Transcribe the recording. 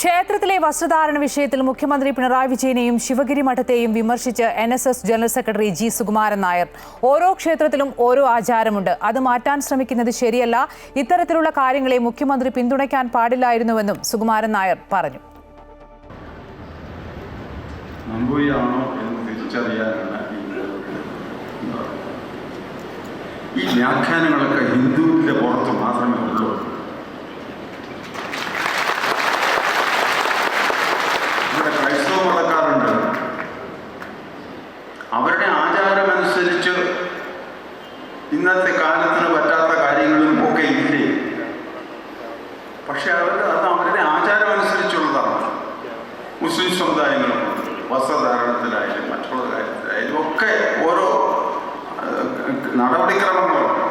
ക്ഷേത്രത്തിലെ വസ്ത്രധാരണ വിഷയത്തിൽ മുഖ്യമന്ത്രി പിണറായി വിജയനെയും ശിവഗിരി മഠത്തെയും വിമർശിച്ച് N S S general secretary G Sukumaran Nair. ഓരോ ക്ഷേത്രത്തിലും ഓരോ ആചാരമുണ്ട്. അത് മാറ്റാൻ ശ്രമിക്കുന്നത് ശരിയല്ല. ഇത്തരത്തിലുള്ള കാര്യങ്ങളെ മുഖ്യമന്ത്രി പിന്തുണയ്ക്കാൻ പാടില്ലായിരുന്നുവെന്നും സുകുമാരൻ നായർ പറഞ്ഞു. ഈ വ്യാഖ്യാനങ്ങളൊക്കെ ഹിന്ദുവിന്റെ പുറത്ത് ഇന്നത്തെ കാലത്തിന് പറ്റാത്ത കാര്യങ്ങളും ഒക്കെ ഇല്ലേ? പക്ഷെ അവർ അത് അവരുടെ ആചാരമനുസരിച്ചുള്ളതാണ്. മുസ്ലിം സമുദായങ്ങളും വസ്ത്രധാരണത്തിലായാലും മറ്റുള്ള കാര്യത്തിലായാലും ഒക്കെ ഓരോ നടപടിക്രമങ്ങളുണ്ട്